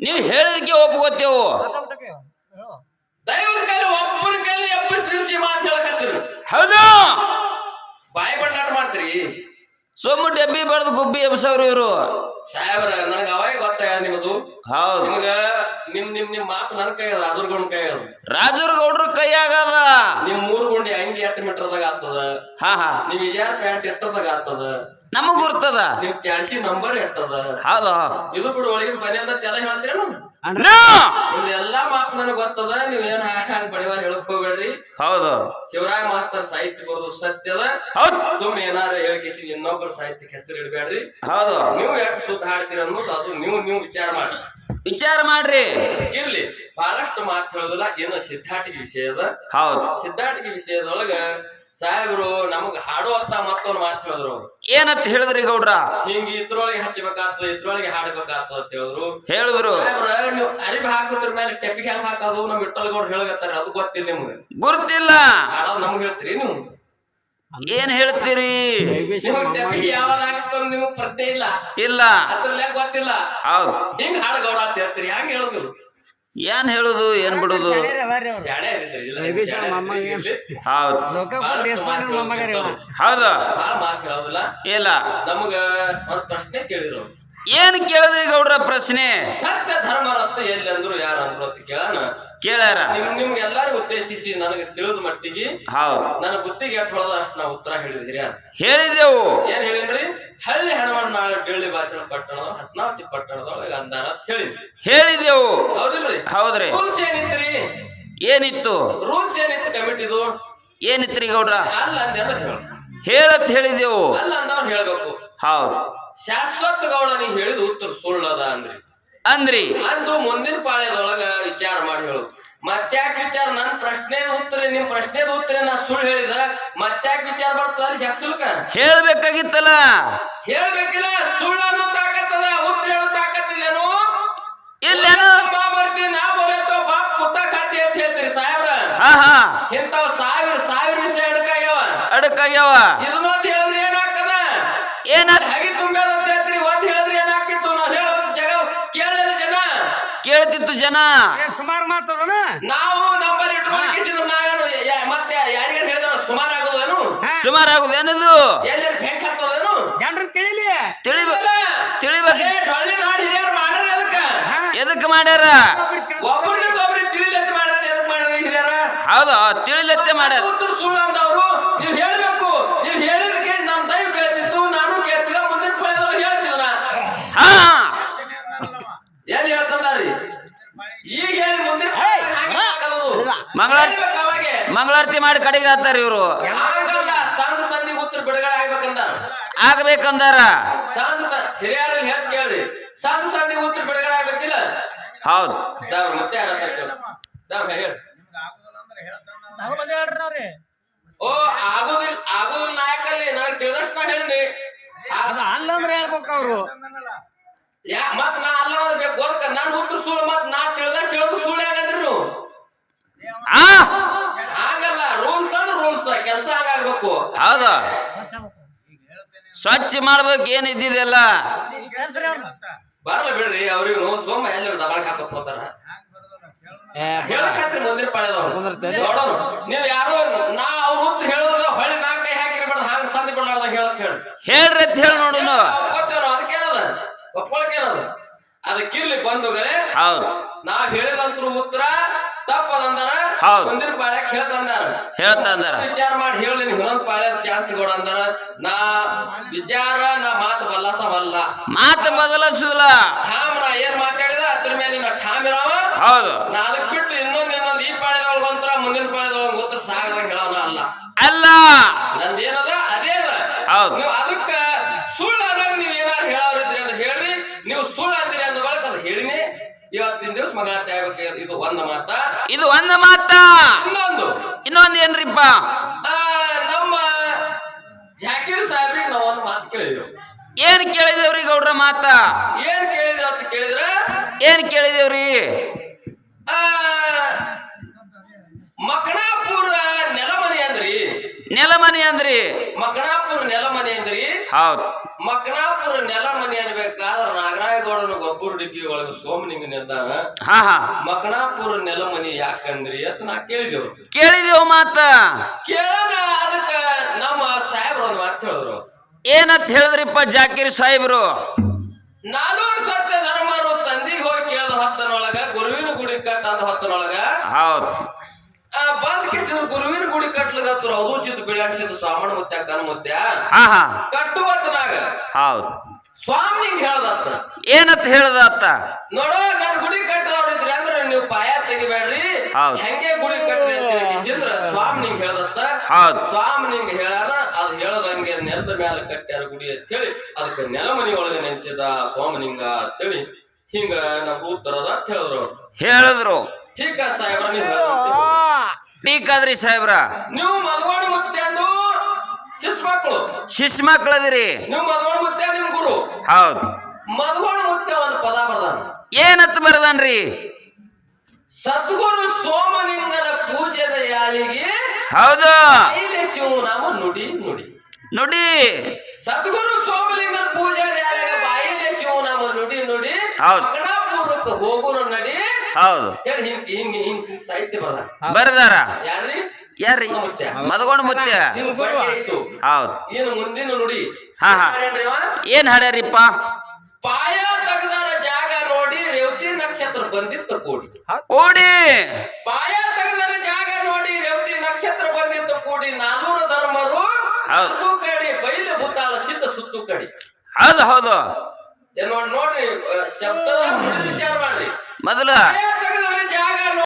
ನೀವು ಹೇಳಿದಕ್ಕೆ ಒಪ್ಕೋತೇವು ದೈವದ ಕೈಲಿ ಒಬ್ಬರ ಕೈಲಿ ಎಬ್ಬಸ್ ನಿಲ್ಸಿ ಮಾತು ಹೇಳಕ್ ಹಚ್ಚಿರು. ಹೌದು. ಬಾಯಿ ಬಂಡಾಟ ಮಾಡ್ತೀರಿ? ಸೊಮ್ಮ ಡಬ್ಬಿ ಬಡ್ದು ಗುಬ್ಬಿ ಎಬ್ಸವ್ರು ಇವರು. ಸಾಹೇಬ್ರ ನನಗ ಅವಾಗ ಗೊತ್ತಾಗ ನಿಮ್ಮದು ಹೌದು. ನಿಮಗ ನಿಮ್ ನಿಮ್ ನಿಮ್ ಮಾತು ನನ್ನ ಕೈ ಅದ ರಾಜರ್ಗೊಂಡ್ ಕೈ ಅದ ರಾಜರ್ಗೌಡ್ರ ಕೈ ಆಗದ. ನಿಮ್ ಮೂರು ಗುಂಡಿ ಅಂಗಿ ಎಷ್ಟು ಮೀಟರ್ದಾಗ ಆಗ್ತದ? ಹಾ ಹಾ. ನಿಮ್ ವಿಜಯ ಪ್ಯಾಂಟ್ ದಾಗ ಆಗ್ತದ? ನಮಗ್ ಗುರ್ತದ? ಹೌದು. ಇದು ಬಿಡು ಒಳಗಿನ ಅಂತ ಎಲ್ಲ ಹೇಳ್ತೀರೇನು? ಎಲ್ಲಾ ಮಾತು ನನಗೆ ಗೊತ್ತದ ನೀವ್ ಏನ್ ಹಾಗೆ ಬಡಿವಾರ ಹೇಳಕ್ ಹೋಗ್ಬೇಡ್ರಿ. ಹೌದು. ಶಿವರಾಯ ಮಾಸ್ತರ್ ಸಾಹಿತ್ಯ ಬರೋದು ಸತ್ಯದ ಹೌದು. ಸುಮ್ ಏನಾರ ಹೇಳ್ಕೇಸಿ ಇನ್ನೊಬ್ಬರ ಸಾಹಿತ್ಯಕ್ಕೆ ಹೆಸರು ಇಡಬೇಡ್ರಿ. ಹೌದು. ನೀವು ಯಾಕೆ ಸುದ್ದ ಹಾಡ್ತೀರ ಅನ್ನೋದು ಅದು ನೀವು ನೀವು ವಿಚಾರ ಮಾಡಿ. ವಿಚಾರ ಮಾಡ್ರಿ. ಇರ್ಲಿ. ಬಹಳಷ್ಟು ಮಾತು ಹೇಳುದಿಲ್ಲ ಏನು ಸಿದ್ಧಾಟಿಗೆ ವಿಷಯದ ಹೌದು. ಸಿದ್ಧಾಟಿಗೆ ವಿಷಯದೊಳಗ ಸಾಹೇಬ್ರು ನಮಗ್ ಹಾಡೋ ಅಂತ ಮತ್ತೊಂದು ಮಾತು ಹೇಳಿದ್ರು ಅವ್ರು. ಏನಂತ ಹೇಳಿದ್ರಿ ಗೌಡ್ರ? ಹಿಂಗ ಇದ್ರೊಳಗೆ ಹಚ್ಚಬೇಕಾಗ್ತದ ಇದ್ರೊಳಗೆ ಹಾಡ್ಬೇಕಾಗ್ತದ ಅಂತ ಹೇಳಿದ್ರು. ಹೇಳಿದ್ರು. ಸಾಹೇಬ್ರ ನೀವು ಅರಿವಿ ಹಾಕುದ್ರ ಮೇಲೆ ಟೆಪಿಗೆ ಹೆಂಗ್ ಹಾಕೋದು ನಮ್ ಇಟ್ಟಲ್ಗೌಡ್ ಅದು ಗೊತ್ತಿಲ್ಲ ನಿಮ್ಗೆ. ಗುರ್ತಿಲ್ಲ ನಮ್ಗೆ ಹೇಳ್ತೀರಿ ನೀವು? ಏನ್ ಹೇಳ್ತೀರಿ? ನಿಮಗ್ ಟೆಪಿಗೆ ಯಾವಾಗ ಹಾಕೋದು ನಿಮಗ್ ಪ್ರಜ್ಞೆ ಇಲ್ಲ. ಇಲ್ಲ. ಅದ್ರಲ್ಲೇ ಗೊತ್ತಿಲ್ಲ. ಹೌದು. ಹಿಂಗ್ ಹಾಡು ಗೌಡ ಅಂತ ಹೇಳ್ತೀರಿ ಹೆಂಗ್ ಹೇಳೋದು ಏನ್ ಹೇಳುದು ಏನ್ ಬಿಡುದು? ಶಾಣೆ ಆಗಿದ್ರಿ ಇಲ್ಲ ಶಾಣೆ ಹೌದು. ಭಾಳ ಮಾತು ಹೇಳೋದಿಲ್ಲ. ಇಲ್ಲ. ನಮಗ ಒಂದ್ ಪ್ರಶ್ನೆ ಕೇಳಿದ್ರು ಏನ್ ಕೇಳಿದ್ರಿ ಗೌಡ್ರ ಪ್ರಶ್ನೆ? ಸತ್ಯ ಧರ್ಮ ರಕ್ತ ಎಲ್ಲಿ ಅಂದ್ರು ಯಾರು ಅಂತ ಕೇಳೋಣ. ಕೇಳ್ಯಾರ? ನಿಮ್ ನಿಮ್ಗೆ ಎಲ್ಲಾರು ಉದ್ದೇಶಿಸಿ ನನಗೆ ತಿಳಿದ ಮಟ್ಟಿಗೆ ಹೌದು. ನನ್ನ ಬುದ್ಧಿಗೆ ಎಷ್ಟು ಹೊಳದ ಅಷ್ಟು ನಾವು ಉತ್ತರ ಹೇಳಿದ್ರಿ ಅಂತ. ಹೇಳಿದೆವು ಏನ್ ಹೇಳಿದ್ರಿ? ಹಳ್ಳಿ ಹಣವನ್ನ ಬೆಳ್ಳಿ ಭಾಷಣ ಪಟ್ಟಣದ ಹಸ್ನಾವತಿ ಪಟ್ಟಣದೊಳಗೆ ಅಂದಾನ ಅಂತ ಹೇಳಿದ್ರಿ. ಹೇಳಿದೆವು ಹೌದಿಲ್ರಿ? ಹೌದ್ರಿ. ರೂಲ್ಸ್ ಏನಿತ್ರಿ? ಏನಿತ್ತು? ರೂಲ್ಸ್ ಏನಿತ್ತು ಕಮಿಟಿದು ಏನಿತ್ರಿ ಗೌಡ್ರ? ಅಲ್ಲ ಅಂತ ಹೇಳ ಹೇಳತ್ ಹೇಳಿದೆವು ಅಲ್ಲ ಅಂತ ಹೇಳ್ಬೇಕು. ಹೌದು. ಶಾಶ್ವತ ಗೌಡ ನೀ ಹೇಳಿದ ಉತ್ತರ ಸುಳ್ಳದ ಅಂದ್ರಿ. ಅಂದ್ರಿ. ಅಂದು ಮುಂದಿನ ಪಾಳ್ಯದೊಳಗ ವಿಚಾರ ಮಾಡಿ ಹೇಳು. ಮತ್ತ್ಯಾಕ ವಿಚಾರ ನನ್ ಪ್ರಶ್ನೆ ಉತ್ತರ ನಿಮ್ ಪ್ರಶ್ನೆ ಉತ್ತರ ನಾ ಸುಳ್ಳು ಹೇಳಿದ ಮತ್ತ್ಯಾಕ ವಿಚಾರ ಬರ್ತದ ಜಗ್ಸಲ್ಕ ಹೇಳ್ಬೇಕಾಗಿತ್ತಲ್ಲ. ಹೇಳ್ಬೇಕಿಲ್ಲ ಸುಳ್ಳು ಅನ್ನೋ ತಾಕತ್ತದ ಉತ್ತರ ಹೇಳೋ ತಾಕತ್ತಿಲ್ಲೇನು ಇಲ್ಲೇನು? ಬಾ ಬರ್ತೀನಿ ನಾ ಬರತ್ತೋ ಬಾ ಕುತ್ತ ಖಾತೆ ಅಂತ ಹೇಳ್ತೀರಿ ಸಾಹೇಬ್ರ. ಇಂಥವ್ ಸಾವಿರ ಸಾವಿರ ವಿಷಯ ಅಡಕಾಗ್ಯಾವ. ಅಡಕಾಗ್ಯಾವ. ಇದನ್ನೊಂದು ಏನಾತ್ ಹಾಗೆ ತುಂಬ್ಯಾದ ಅಂತ ಹೇಳ್ತೀರಿ ಒಂದ್ ಹೇಳಿದ್ರೆ ಏನಾಗ್ತಿತ್ತು ನಾವು ಹೇಳೋ ಜಗ ಕೇಳಲ್ಲ ಜನ. ಕೇಳ್ತಿತ್ತು ಜನ. ಸುಮಾರು ಮಾತದನ ನಾವು ನಂಬರ್ ಇಟ್ಕೊಂಡು ನಾವೇನು ಯ- ಮತ್ತೆ ಯಾರಿಗಾರ ಹೇಳಿದ ಸುಮಾರು ಆಗೋದೇನು ಸುಮಾರು ಆಗುದೇನದು ಎಲ್ಲರ ಬೆಂಕ್ ಹತ್ತದೇನು ಜನರು ತಿಳಿಲಿ. ತಿಳಿಬ. ತಿಳಿಬೇಕು ಅದೇ ಡೊಳ್ಳಿನ ಹಾಡು ಹಿರಿಯರು ಮಾಡ್ಯಾರ ಅದಕ್ಕ ಎದಕ್ ಮಾಡ್ಯಾರ? ಒಬ್ಬರಿಂದ ಒಬ್ರಿಗೆ ತಿಳಿಲಂತ ಮಾಡ್ಯಾರ ಎದಕ್ ಮಾಡ್ಯಾರ ಹಿರಿಯರ? ಹೌದು ತಿಳಿಲತ್ತೆ ಮಾಡ್ಯಾರ. ಉತ್ತರ ಸುಳ್ಳು ಅಂದವ್ರು ನೀವು ಹೇಳ್ಬೇಕು ನೀವ್ ಹೇಳಿದಕ್ಕೆ ನಮ್ ದೈವ ಕೇಳ್ತಿತ್ತು ನಾನು ಕೇಳ್ತಿದ್ದ ಮುಂದಿನ ಫಲದೊಳಗೆ ಹೇಳ್ತಿದ್ದ ಹಾ ಏನ್ ಹೇಳ್ತಂದಾರಿ ಈಗ ಹೇಳಿ ಮುಂದಿನ ಫಲದಾಗ ಹಂಗೆ ಹಾಕೋದು. ಮಂಗಳಾರ-. ಮಂಗಳಾರತಿ ಮಾಡಿ ಕಡೆಗೆ ಹಾಕ್ತಾರ ಇವರು. ಸಂಘ ಸಂಧಿ ಉತ್ತರ ಬಿಡುಗಡೆ ಆಗ್ಬೇಕಂದಾರ. ಆಗ್ಬೇಕಂದಾರ. ಸಂಘ ಸ ಹಿರಿಯರಲ್ಲಿ ಹೇಳ್ತ ಕೇಳ್ರಿ. ಸಂಘ ಸಂದಿ ಉತ್ತರ ಬಿಡುಗಡೆ ಆಗ್ಬೇಕಿಲ್ಲ? ಹೌದು. ದಾವ್ ಮತ್ತೆ ಯಾರ. ದಾವ್ ಹೇಳಿ. ಓ ಆಗುದಿಲ್ಲ ಆಗುದಿಲ್ಲ ನಾಯಕಲ್ಲಿ ನನಗೆ ತಿಳಿದಷ್ಟು ನಾ ಹೇಳಿ ಅದು ಅಲ್ಲ ಅಂದ್ರೆ ಹೇಳ್ಬೇಕು ಅವ್ರು. ಯಾ ಮತ್ ನಾ ಅಲ್ಲ ಬೇಕು. ಗೊತ್ತ? ನನ್ ಉತ್ತರ ಸುಳ್ಳು ಮತ್ ನಾ ತಿಳಿದಷ್ಟು ಹೇಳೋದು ಸುಳ್ಳು ಆಗಂದ್ರಿ ನೀವು ಆ ಹಾಗಲ್ಲ ರೂಲ್ಸ್ ಅಂದ್ರೆ ರೂಲ್ಸ್ ಕೆಲಸ ಹೌದ. ಸ್ವಚ್ಛ ಮಾಡ್ಬೇಕು. ಏನ್ ಇದ್ದಿದೆಲ್ಲ ಬರ್ಲ ಬಿಡ್ರಿ ಅವ್ರಿಗೂ ಸೋಮ ಎಲ್ಲರೂ ದಬಾಳ್ ಹಾಕಕ್ ಹೋತಾರ ಹೇಳಕತ್ರಿ ಮಂದಿರ. ನೋಡೋಣ. ನೀವ್ ಯಾರು ನಾ ಅವ್ರ ಉತ್ತರ ಹೇಳೋದ ಹೊಳ್ಳಿ ನಾ ಕೈ ಹಾಕಿರ್ಬಾರ್ದು ಹಂಗ ಸಂದಿ ಬಿಡ್ಲಾರ್ದಾಗ ಹೇಳತ್ ಹೇಳಿ. ಹೇಳ್ರಿ ಅಂತ ಹೇಳಿ ಒಪ್ಕೊತೇವ್ರು ಅದಕ್ಕೇನದ ಒಪ್ಕೊಳಕೇನದ ಅದಕ್ಕಿರ್ಲಿ ಬಂದುಗಳೇ ಹೌದು. ನಾವ್ ಹೇಳಿದಂತ್ರು ಉತ್ತರ ತಪ್ಪದಂದಾರ ಹೌದು. ಮುಂದಿನ ಪಾಳ್ಯಕ್ ಹೇಳ್ತಂದಾರ ಹೇಳ್ತಂದಾರ ವಿಚಾರ ಮಾಡಿ ಹೇಳಿ ಇನ್ನೊಂದ್ ಪಾಳ್ಯ ಚಾನ್ಸ್ ಕೊಡ ಅಂದಾರ. ನಾ ವಿಚಾರ ನಾ ಮಾತು ಬಲ್ಲಸವಲ್ಲ ಮಾತು ಬದಲಿಸುದಿಲ್ಲ ಇದು ಒಂದು ಮಾತ? ಇದು ಒಂದ ಮಾತ. ಇನ್ನೊಂದು. ಇನ್ನೊಂದ್ ಏನ್ರಿಪ್ಪ ಆ, ನಮ್ಮ ಜಾಕೀರ್ ಸಾಹೇಬ್ರಿಗೆ ನಾವು ಒಂದು ಮಾತು ಕೇಳಿದ್ರು ಏನ್ ಕೇಳಿದೇವ್ರಿ ಗೌಡ್ರ ಮಾತ? ಏನ್ ಕೇಳಿದ ಅಂತ ಕೇಳಿದ್ರ? ಏನ್ ಕೇಳಿದೇವ್ರಿ? ಆ, ಮಕಣಾಪುರ ನೆಲಮನೆ ಅಂದ್ರಿ? ಮಕಣಾಪುರ ನೆಲಮನೆ ಅಂದ್ರಿ? ಹೌದು. ಮಕನಾಪುರ ನೆಲಮನೆ ಅನ್ಬೇಕಾದ್ರ ನಾಗರಾಯಗೌಡನ ಗೊಬ್ಬರ ಡಿಕ್ಕಿ ಒಳಗ ಸೋಮನಿಂಗ ನಿಲ್ದಾನ ಹಾ ಹಾ. ಮಕನಾಪುರ ನೆಲಮನಿ ಯಾಕಂದ್ರಿ ಅಂತ ನಾ ಕೇಳಿದೆವು ಕೇಳಿದೆವು ಮಾತ? ಕೇಳೋಣ ಅದಕ್ಕ ನಮ್ಮ ಸಾಹೇಬ್ರ ಒಂದ್ ಮಾತು ಹೇಳಿದ್ರು. ಏನಂತ ಹೇಳಿದ್ರಿಪ್ಪ ಜಾಕಿರ್ ಸಾಹೇಬ್ರು? ನಾನು ಸತ್ಯ ಧರ್ಮರು ತಂದಿಗೆ ಹೋಗಿ ಕೇಳಿದ ಹೊತ್ತನೊಳಗ ಗುರುವಿನ ಗುಡಿ ಕಟ್ಟ ಅಂದ ಹೊತ್ತನೊಳಗ ಹೌದ್. ಆ ಬಂದ್ ಕಿಸಿನ ಗುರುವಿನ ಗುಡಿ ಕಟ್ಲಗತ್ರು ಅದು ಸಿದ್ದು ಬಿಳಾಡ್ಸಿದ್ದು ಸ್ವಾಮಣ ಮುತ್ಯ ಕನ್ ಮುತ್ಯ ಹಾ ಹಾ ಸ್ವಾಮಿ ಹೌದ್ ಸ್ವಾಮಿನಿಂಗ್ ಹೇಳ್ದತ್ತ ಏನಂತ ಹೇಳ್ದತ್ತ ನೋಡೋ ನನ್ ಗುಡಿ ಕಟ್ಟದವ್ರ ಇದ್ರಿ ಅಂದ್ರ ನೀವು ಪಾಯ ತೆಗಿಬೇಡ್ರಿ ಹೌದ್. ಹೆಂಗೆ ಗುಡಿ ಕಟ್ಟ್ರಿ ಅಂತ ಸ್ವಾಮಿ ನಿಂಗೆ ಹೇಳ್ದತ್ತ ಹೌದ್. ಸ್ವಾಮಿ ನಿಂಗೆ ಹೇಳಾರ ಅದ್ ಹೇಳದಂಗೆ ನೆಲದ ಮ್ಯಾಲ ಕಟ್ಟ್ಯಾರ ಗುಡಿ ಅಂತ ಹೇಳಿ ಅದಕ್ಕೆ ನೆಲಮನಿ ಒಳಗೆ ನೆನ್ಸಿದ ಸೋಮನಿಂಗ ಅಂತೇಳಿ ಹಿಂಗ ನಮ್ಮ ಉತ್ತರದ ಅಂತ ಹೇಳಿದ್ರು. ಹೇಳಿದ್ರು ಠೀಕ ಸಾಹೇಬ್ರ ನೀವು. ಟೀಕಾದ್ರಿ ಸಾಹೇಬ್ರ. ನೀವು ಮಧುವಾಡ ಮುತ್ತೆ ಅಂದು ಶಿಶು ಮಕ್ಕಳು ಶಿಶ್ ಮಕ್ಳದಿರಿ. ನೀವು ಮಧುವಾಣ ಮುತ್ತೆ ನಿಮ್ ಗುರು. ಹೌದು. ಮಧುವಾಣ ಮುತ್ತೆ ಒಂದು ಪದ ಬರ್ದಾನ. ಏನತ್ ಬರ್ದಾನ್ರಿ? ಸದ್ಗುರು ಸೋಮಲಿಂಗನ ಪೂಜೆದ ಯಾಳಿಗೆ ಹೌದು. ಶಿವನಾಮ ನುಡಿ ನುಡಿ. ನುಡಿ. ಸದ್ಗುರು ಸೋಮಲಿಂಗನ ಪೂಜೆದ ಯಾಳಿಗೆ ಬಾಯಿಲೆ ಶಿವನಾಮ ನುಡಿ ನುಡಿ ಹೌದ್. ಮಗನಾಪುರಕ್ಕೆ ಹೋಗುನ ನಡಿ. ಹೌದು. ಹೇಳಿ ಹಿಂಗ್ ಹಿಂಗ್ ಹಿಂಗ್ ಹಿಂಗ್ ಸಾಹಿತ್ಯ ಬರ್ದ ಬರ್ದಾರ? ಯಾರ್ರಿ? ಯಾರ್ರಿ. ಮದಗೊಂಡ್ ಮುತ್ಯ. ಹೌದು. ಇನ್ನು ಮುಂದಿನ ನುಡಿ? ಹಾ? ಏನ್ ಹಾಡ್ಯಾರಿಪ್ಪ ಪಾಯ ತೆಗ್ದಾರ ಜಾಗ ನೋಡಿ ರೇವತಿ ನಕ್ಷತ್ರ ಬಂದಿತ್ತು ಕೂಡಿ. ಕೂಡಿ. ಪಾಯ ತೆಗ್ದಾರ ಜಾಗ ನೋಡಿ ರೇವತಿ ನಕ್ಷತ್ರ ಬಂದಿತ್ತು ಕೂಡಿ. ನಾನೂರು ಧರ್ಮರು ಹೌದು. ಸುತ್ತು ಕಡಿ ಬೈಲು ಭೂತಾಳ ಸಿದ್ಧ ಸುತ್ತು ಕಡೆ. ಹೌದು ಹೌದು. ಏನ್ ನೋಡ್ರಿ ಶಬ್ದದ ನುಡಿ ವಿಚಾರ ಮಾಡ್ರಿ. ಮೊದಲ